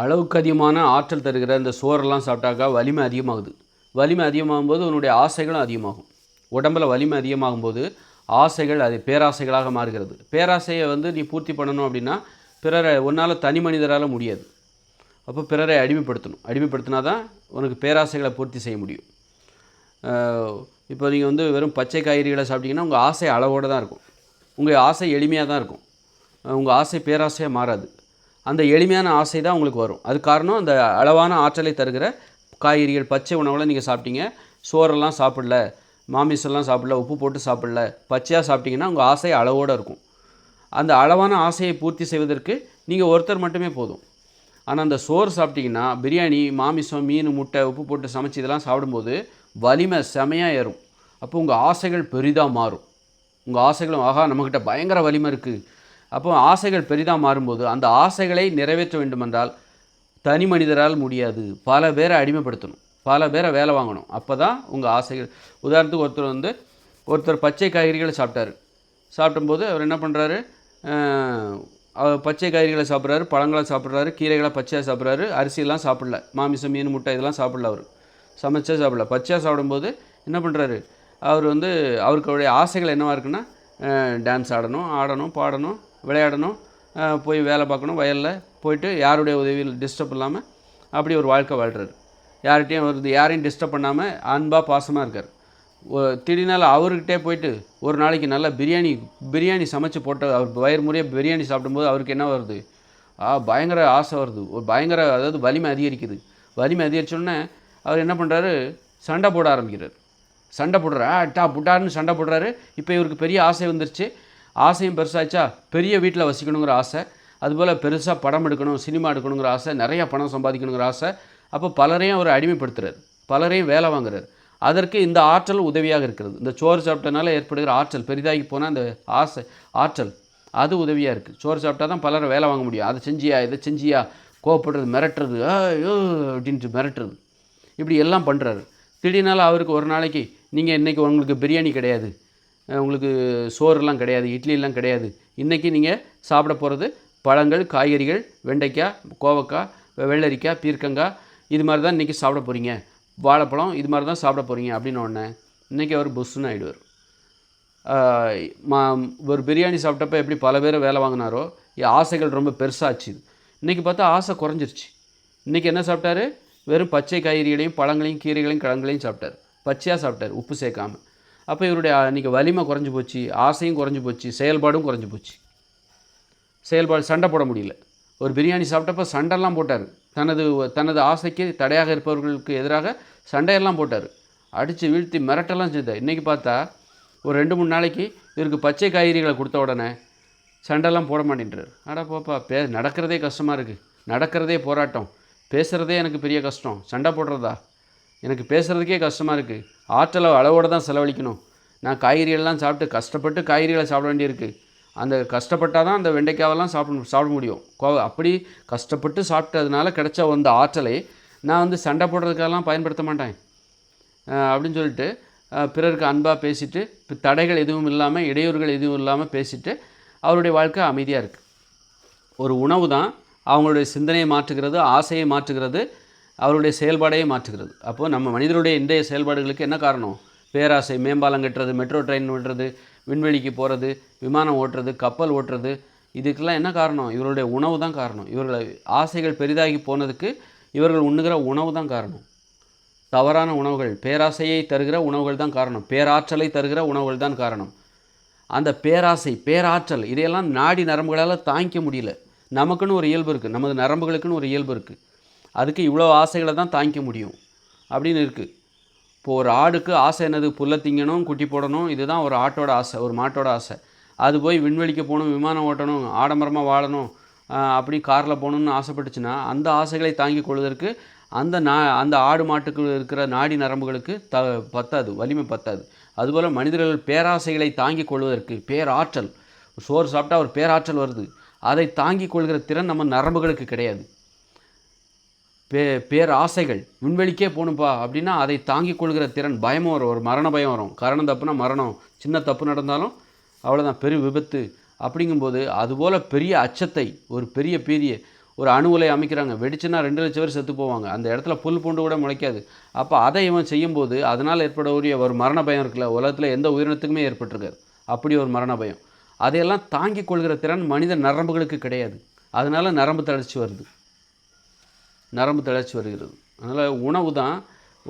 அளவுக்கு அதிகமான ஆற்றல் தருகிற இந்த சோறெல்லாம் சாப்பிட்டாக்கா வலிமை அதிகமாகுது. வலிமை அதிகமாகும் போது உன்னுடைய ஆசைகளும் அதிகமாகும். உடம்பில் வலிமை அதிகமாகும் போது ஆசைகள் அது பேராசைகளாக மாறுகிறது. பேராசையை வந்து நீ பூர்த்தி பண்ணணும் அப்படின்னா பிறரை உன்னால் தனி மனிதரால் முடியாது. அப்போ பிறரை அடிமைப்படுத்தணும். அடிமைப்படுத்தினா தான் உனக்கு பேராசைகளை பூர்த்தி செய்ய முடியும். இப்போ நீங்கள் வந்து வெறும் பச்சை காய்கறிகளை சாப்பிட்டீங்கன்னா உங்கள் ஆசை அளவோடு தான் இருக்கும். உங்கள் ஆசை எளிமையாக தான் இருக்கும். உங்கள் ஆசை பேராசையாக மாறாது. அந்த எளிமையான ஆசை தான் உங்களுக்கு வரும். அது காரணம் அந்த அளவான ஆற்றலை தருகிற காய்கறிகள் பச்சை உணவுல நீங்கள் சாப்பிட்டீங்க. சோறெல்லாம் சாப்பிடல மாமிசம்லாம் சாப்பிடல உப்பு போட்டு சாப்பிடல பச்சையாக சாப்பிட்டீங்கன்னா உங்கள் ஆசை அளவோடு இருக்கும். அந்த அளவான ஆசையை பூர்த்தி செய்வதற்கு நீங்கள் ஒருத்தர் மட்டுமே போதும். ஆனால் அந்த சோறு சாப்பிட்டிங்கன்னா பிரியாணி மாமிசம் மீன் முட்டை உப்பு போட்டு சமைச்சு இதெல்லாம் சாப்பிடும்போது வலிமை செமையாக ஏறும். அப்போ உங்கள் ஆசைகள் பெரிதாக மாறும். உங்கள் ஆசைகளும் ஆகா நம்மக்கிட்ட பயங்கர வலிமை இருக்குது அப்போ ஆசைகள் பெரிதாக மாறும்போது அந்த ஆசைகளை நிறைவேற்ற வேண்டுமென்றால் தனி மனிதரால் முடியாது. பல பேரை அடிமைப்படுத்தணும். பல பேரை வேலை வாங்கணும். அப்போ தான் உங்கள் ஆசைகள். உதாரணத்துக்கு ஒருத்தர் வந்து ஒருத்தர் பச்சை காய்கறிகளை சாப்பிட்டாரு. சாப்பிடும்போது அவர் என்ன பண்ணுறாரு பச்சை காய்கறிகளை சாப்பிட்றாரு பழங்களை சாப்பிட்றாரு கீரைகளை பச்சையாக சாப்பிட்றாரு அரிசியெல்லாம் சாப்பிடல. மாமிசம் மீன் முட்டை இதெல்லாம் சாப்பிடல அவர். சமைச்சா சாப்பிடல. பச்சையாக சாப்பிடும்போது என்ன பண்ணுறாரு அவர் வந்து அவருக்குடைய ஆசைகள் என்னவாக இருக்குன்னா டான்ஸ் ஆடணும் ஆடணும் பாடணும். விளையாடணும். போய் வேலை பார்க்கணும் வயலில் போயிட்டு யாருடைய உதவியில் டிஸ்டர்ப் இல்லாமல் அப்படி ஒரு வாழ்க்கை வாழ்கிறாரு யார்கிட்டையும் வருது யாரையும் டிஸ்டர்ப் பண்ணாமல் அன்பாக பாசமாக இருக்கார். திடீர்னால அவர்கிட்டே போயிட்டு ஒரு நாளைக்கு நல்லா பிரியாணி பிரியாணி சமைச்சு போட்ட அவர் வயிறு முறையாக பிரியாணி சாப்பிடும்போது அவருக்கு என்ன வருது? ஆ பயங்கர ஆசை வருது. ஒரு பயங்கர அதாவது வலிமை அதிகரிக்குது. வலிமை அதிகரிச்சோடனே அவர் என்ன பண்ணுறாரு சண்டை போட ஆரம்பிக்கிறார். சண்டை போடுறா டா புட்டார்னு சண்டை போடுறாரு. இப்போ இவருக்கு பெரிய ஆசை வந்துருச்சு. ஆசையும் பெருசாச்சா பெரிய வீட்டில் வசிக்கணுங்கிற ஆசை. அதுபோல் பெருசாக படம் எடுக்கணும் சினிமா எடுக்கணுங்கிற ஆசை நிறைய பணம் சம்பாதிக்கணுங்கிற ஆசை. அப்போ பலரையும் அவர் அடிமைப்படுத்துறாரு. பலரையும் வேலை வாங்குறாரு. அதற்கு இந்த ஆற்றல் உதவியாக இருக்கிறது. இந்த சோறு சாப்பிட்டனால ஏற்படுகிற ஆற்றல் பெரிதாகி போனால் அந்த ஆசை ஆற்றல் அது உதவியாக இருக்குது சோறு சாப்பிட்டா தான் பலரை வேலை வாங்க முடியும். அதை செஞ்சியா இதை செஞ்சியா கோவப்படுறது மிரட்டுறது ஐயோ அப்படின்ட்டு மிரட்டுறது. இப்படி எல்லாம் பண்ணுறாரு திடீர்னால அவருக்கு ஒரு நாளைக்கு நீங்கள் இன்றைக்கி உங்களுக்கு பிரியாணி கிடையாது. உங்களுக்கு சோறுலாம் கிடையாது இட்லிலாம் கிடையாது. இன்றைக்கி நீங்கள் சாப்பிட போகிறது பழங்கள் காய்கறிகள் வெண்டைக்காய் கோவக்காய் வெள்ளரிக்காய் பீர்க்கங்காய் இது மாதிரி தான் இன்றைக்கி சாப்பிட போகிறீங்க வாழைப்பழம் இது மாதிரி தான் சாப்பிட போகிறீங்க அப்படின்னு ஒன்று இன்றைக்கி அவர் புஷ்ஷுன்னு ஆகிடுவார் மா ஒரு பிரியாணி சாப்பிட்டப்ப எப்படி பல பேர் வேலை வாங்கினாரோ ஆசைகள் ரொம்ப பெருசாச்சு இன்றைக்கி பார்த்தா ஆசை குறைஞ்சிருச்சு. இன்றைக்கி என்ன சாப்பிட்டாரு? வெறும் பச்சை காய்கறிகளையும் பழங்களையும் கீரைகளையும் கிழங்குகளையும் சாப்பிட்டார். பச்சையாக சாப்பிட்டாரு உப்பு சேர்க்காம. அப்போ இவருடைய இன்றைக்கி வலிமை குறைஞ்சி போச்சு ஆசையும் குறைஞ்சி போச்சு செயல்பாடும் குறைஞ்சி போச்சு. செயல்பாடு சண்டை போட முடியல. ஒரு பிரியாணி சாப்பிட்டப்ப சண்டைலாம் போட்டார். தனது தனது ஆசைக்கு தடையாக இருப்பவர்களுக்கு எதிராக சண்டையெல்லாம் போட்டார். அடித்து வீழ்த்தி மிரட்டெல்லாம் செய்தார். இன்றைக்கி பார்த்தா ஒரு ரெண்டு மூணு நாளைக்கு இவருக்கு பச்சை காய்கறிகளை கொடுத்த உடனே சண்டைலாம் போட மாட்டேன்றார். அடா போப்பா பே நடக்கிறதே கஷ்டமாக இருக்குது நடக்கிறதே போராட்டம். பேசுகிறதே எனக்கு பெரிய கஷ்டம். சண்டை போடுறதா? எனக்கு பேசுகிறதுக்கே கஷ்டமாக இருக்குது ஆற்றலை அளவோடு தான் செலவழிக்கணும். நான் காய்கறிகள்லாம் சாப்பிட்டு கஷ்டப்பட்டு காய்கறிகளை சாப்பிட வேண்டியிருக்கு. அந்த கஷ்டப்பட்டால் தான் அந்த வெண்டைக்காவெல்லாம் சாப்பிட சாப்பிட முடியும். கோ அப்படி கஷ்டப்பட்டு சாப்பிட்டதுனால கிடைச்ச அந்த ஆற்றலை நான் வந்து சண்டை போடுறதுக்கெல்லாம் பயன்படுத்த மாட்டேன். அப்படின்னு சொல்லிட்டு பிறருக்கு அன்பாக பேசிட்டு இப்போ தடைகள் எதுவும் இல்லாமல் இடையூறுகள் எதுவும் இல்லாமல் பேசிட்டு அவருடைய வாழ்க்கை அமைதியாக இருக்குது ஒரு உணவு தான் அவங்களுடைய சிந்தனையை மாற்றுகிறது ஆசையை மாற்றுகிறது அவருடைய செயல்பாடையே மாற்றுகிறது. அப்போது நம்ம மனிதருடைய இன்றைய செயல்பாடுகளுக்கு என்ன காரணம்? பேராசை மேம்பாலம் கட்டுறது மெட்ரோ ட்ரெயின் ஓட்டுறது விண்வெளிக்கு போகிறது விமானம் ஓட்டுறது கப்பல் ஓட்டுறது இதுக்கெல்லாம் என்ன காரணம்? இவருடைய உணவு தான் காரணம். இவர்களை ஆசைகள் பெரிதாகி போனதுக்கு இவர்கள் உண்ணுகிற உணவு தான் காரணம். தவறான உணவுகள் பேராசையை தருகிற உணவுகள் தான் காரணம். பேராற்றலை தருகிற உணவுகள் தான் காரணம். அந்த பேராசை பேராற்றல் இதையெல்லாம் நாடி நரம்புகளால் தாங்கிக்க முடியல. நமக்குன்னு ஒரு இயல்பு இருக்குது நமது நரம்புகளுக்குன்னு ஒரு இயல்பு இருக்குது அதுக்கு இவ்வளோ ஆசைகளை தான் தாங்கிக்க முடியும். அப்படின்னு இருக்குது இப்போது ஒரு ஆடுக்கு ஆசை என்னது? புல்லை திங்கணும் குட்டி போடணும் இதுதான் ஒரு ஆட்டோட ஆசை ஒரு மாட்டோட ஆசை. அது போய் விண்வெளிக்கு போகணும் விமானம் ஓட்டணும் ஆடம்பரமாக வாழணும் அப்படி காரில் போகணும்னு ஆசைப்பட்டுச்சுன்னா அந்த ஆசைகளை தாங்கிக் கொள்வதற்கு அந்த நா அந்த ஆடு மாட்டுக்கு இருக்கிற நாடி நரம்புகளுக்கு த பத்தாது வலிமை பத்தாது. அதுபோல் மனிதர்கள் பேராசைகளை தாங்கிக் கொள்வதற்கு பேராற்றல் சோறு சாப்பிட்டா ஒரு பேராற்றல் வருது. அதை தாங்கிக் கொள்கிற திறன் நம்ம நரம்புகளுக்கு கிடையாது. பே பேராசைகள். விண்வெளிக்கே போகணும்ப்பா அப்படின்னா அதை தாங்கிக் கொள்கிற திறன் பயமும் வரும். ஒரு மரண பயம் வரும். காரணம் தப்புனா மரணம். சின்ன தப்பு நடந்தாலும் அவ்வளோதான் பெரிய விபத்து. அப்படிங்கும்போது அதுபோல் பெரிய அச்சத்தை ஒரு பெரிய பெரிய ஒரு அணு உலை அமைக்கிறாங்க. வெடிச்சுன்னா ரெண்டு லட்சம் பேர் செத்து போவாங்க. அந்த இடத்துல புல் பூண்டு கூட முளைக்காது. அப்போ அதை இவன் செய்யும்போது அதனால் ஏற்படக்கூடிய ஒரு மரண பயம் இருக்குல்ல உலகத்தில் எந்த உயிரினத்துக்குமே ஏற்பட்டிருக்காது. அப்படி ஒரு மரண பயம். அதையெல்லாம் தாங்கிக் கொள்கிற திறன் மனித நரம்புகளுக்கு கிடையாது. அதனால் நரம்பு தளர்ச்சி வருது. நரம்பு தளர்ச்சி வருகிறது. அதனால் உணவு தான்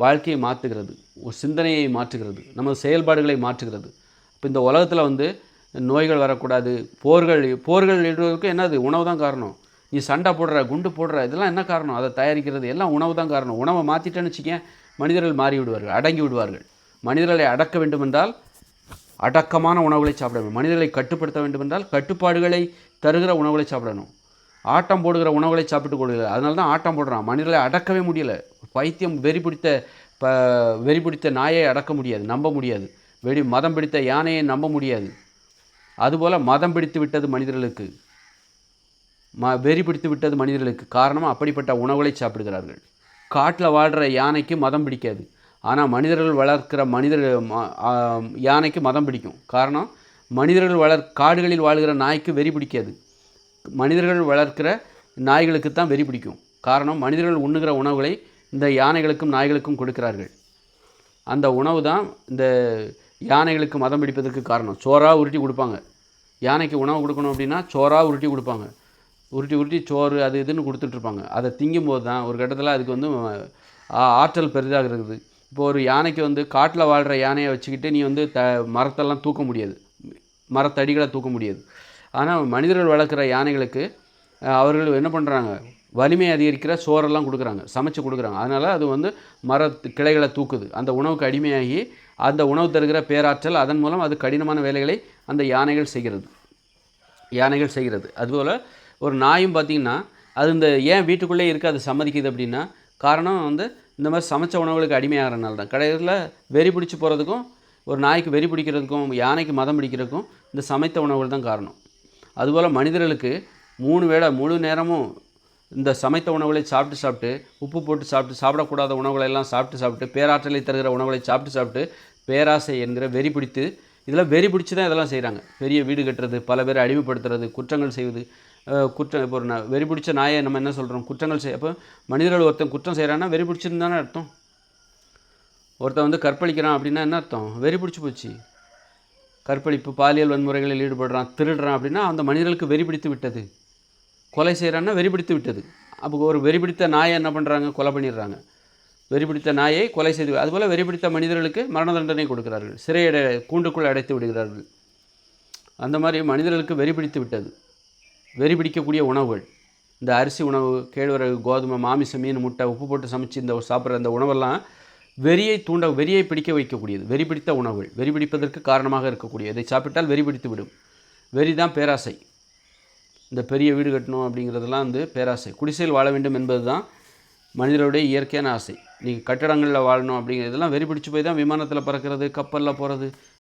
வாழ்க்கையை மாற்றுகிறது. ஒரு சிந்தனையை மாற்றுகிறது. நம்ம செயல்பாடுகளை மாற்றுகிறது. இப்போ இந்த உலகத்தில் வந்து நோய்கள் வரக்கூடாது. போர்கள் போர்கள் இடுவதற்கு என்னது? உணவு தான் காரணம். நீ சண்டை போடுற குண்டு போடுற இதெல்லாம் என்ன காரணம்? அதை தயாரிக்கிறது எல்லாம் உணவு தான் காரணம். உணவை மாற்றிட்டேன்னு வச்சுக்கேன் மனிதர்கள் மாறி விடுவார்கள் அடங்கி விடுவார்கள். மனிதர்களை அடக்க வேண்டுமென்றால் அடக்கமான உணவுகளை சாப்பிட வேண்டும். மனிதர்களை கட்டுப்படுத்த வேண்டுமென்றால் கட்டுப்பாடுகளை தருகிற உணவுகளை சாப்பிடணும். ஆட்டம் போடுகிற உணவுகளை சாப்பிட்டு கொடுக்குது அதனால தான் ஆட்டம் போடுறான். மனிதர்களை அடக்கவே முடியல. பைத்தியம் வெறி பிடித்த ப வெறி பிடித்த நாயை அடக்க முடியாது நம்ப முடியாது. வெடி மதம் பிடித்த யானையை நம்ப முடியாது. அதுபோல் மதம் பிடித்து விட்டது மனிதர்களுக்கு. ம வெறி பிடித்து விட்டது மனிதர்களுக்கு. காரணம் அப்படிப்பட்ட உணவுகளை சாப்பிடுகிறார்கள். காட்டில் வாழ்கிற யானைக்கு மதம் பிடிக்காது. ஆனால் மனிதர்கள் வளர்க்கிற மனிதர் ம- யானைக்கு மதம் பிடிக்கும். காரணம் மனிதர்கள் வளர் காடுகளில் வாழ்கிற நாய்க்கு வெறி பிடிக்காது. மனிதர்கள் வளர்க்கிற நாய்களுக்கு தான் வெறி பிடிக்கும். காரணம் மனிதர்கள் உண்ணுகிற உணவுகளை இந்த யானைகளுக்கும் நாய்களுக்கும் கொடுக்கிறார்கள். அந்த உணவு தான் இந்த யானைகளுக்கு மதம் பிடிப்பதற்கு காரணம். சோறாக உருட்டி கொடுப்பாங்க. யானைக்கு உணவு கொடுக்கணும் அப்படின்னா சோறாக உருட்டி கொடுப்பாங்க. உருட்டி உருட்டி சோறு அது இதுன்னு கொடுத்துட்ருப்பாங்க. அதை திங்கும்போது தான் ஒரு கட்டத்தில் அதுக்கு வந்து ஆற்றல் பெரிதாக இருக்குது. இப்போ ஒரு யானைக்கு வந்து காட்டில் வாழ்கிற யானையை வச்சுக்கிட்டு நீ வந்து த மரத்தெல்லாம் தூக்க முடியாது. மரத்தடிகளை தூக்க முடியாது. ஆனால் மனிதர்கள் வளர்க்குற யானைகளுக்கு அவர்கள் என்ன பண்ணுறாங்க வலிமை அதிகரிக்கிற சோறெல்லாம் கொடுக்குறாங்க சமைச்சு கொடுக்குறாங்க. அதனால் அது வந்து மர கிளைகளை தூக்குது. அந்த உணவுக்கு அடிமையாகி அந்த உணவு தருகிற பேராற்றல் அதன் மூலம் அது கடினமான வேலைகளை அந்த யானைகள் செய்கிறது. யானைகள் செய்கிறது. அதுபோல் ஒரு நாயும் பார்த்திங்கன்னா அது இந்த ஏன் வீட்டுக்குள்ளே இருக்குது அது சம்மதிக்குது அப்படின்னா காரணம் வந்து இந்த மாதிரி சமைச்ச உணவுகளுக்கு அடிமையாகிறனால தான். கடையில் வெறி பிடிச்சி போகிறதுக்கும் ஒரு நாய்க்கு வெறி பிடிக்கிறதுக்கும் யானைக்கு மதம் பிடிக்கிறதுக்கும் இந்த சமைத்த உணவுகள் தான் காரணம். அதுபோல் மனிதர்களுக்கு மூணு வேளை முழு நேரமும் இந்த சமைத்த உணவுகளை சாப்பிட்டு சாப்பிட்டு உப்பு போட்டு சாப்பிட்டு சாப்பிடக்கூடாத உணவுகளை எல்லாம் சாப்பிட்டு சாப்பிட்டு பேராற்றலை தருகிற உணவுகளை சாப்பிட்டு சாப்பிட்டு பேராசை என்கிற வெறி பிடித்து இதெல்லாம் வெறி பிடிச்சி தான் இதெல்லாம் செய்கிறாங்க பெரிய வீடு கட்டுறது பல பேரை அடிமைப்படுத்துறது குற்றங்கள் செய்வது குற்றம் இப்போ ஒரு ந- வெறி பிடிச்ச நாயை நம்ம என்ன சொல்கிறோம் குற்றங்கள் செய் அப்போ மனிதர்கள் ஒருத்தன் குற்றம் செய்கிறான்னா வெறி பிடிச்சிருந்து தானே அர்த்தம். ஒருத்தன் வந்து கற்பழிக்கிறான் அப்படின்னா என்ன அர்த்தம்? வெறி பிடிச்சி போச்சு. கற்பழிப்பு பாலியல் வன்முறைகளில் ஈடுபடுறான் திருடுறான் அப்படின்னா அந்த மனிதர்களுக்கு வெறி பிடித்து விட்டது. கொலை செய்கிறான்னா வெறி பிடித்து விட்டது. அப்போ ஒரு வெறி பிடித்த நாயை என்ன பண்ணுறாங்க கொலை பண்ணிடுறாங்க. வெறி பிடித்த நாயை கொலை செய்து அதுபோல் வெறிபிடித்த மனிதர்களுக்கு மரண தண்டனை கொடுக்கிறார்கள். சிறையடை கூண்டுக்குள் அடைத்து விடுகிறார்கள். அந்த மாதிரி மனிதர்களுக்கு வெறி பிடித்து விட்டது. வெறி பிடிக்கக்கூடிய உணவுகள். இந்த அரிசி உணவு கேழ்வரகு கோதுமை மாமிசம் மீன் முட்டை உப்பு போட்டு சமைச்சு இந்த சாப்பிட்ற அந்த உணவெல்லாம் வெறியை தூண்ட வெறியை பிடிக்க வைக்கக்கூடியது. வெறி பிடித்த உணவுகள். வெறி பிடிப்பதற்கு காரணமாக இருக்கக்கூடிய இதை சாப்பிட்டால் வெறி பிடித்து விடும். வெறி தான் பேராசை. இந்த பெரிய வீடு கட்டணும் அப்படிங்கிறதெல்லாம் வந்து பேராசை. குடிசையில் வாழ வேண்டும் என்பது தான் மனிதருடைய இயற்கையான ஆசை. நீங்கள் கட்டடங்களில் வாழணும் அப்படிங்கிறதெல்லாம் வெறி பிடிச்சு போய் தான் விமானத்தில் பறக்கிறது கப்பலில் போகிறது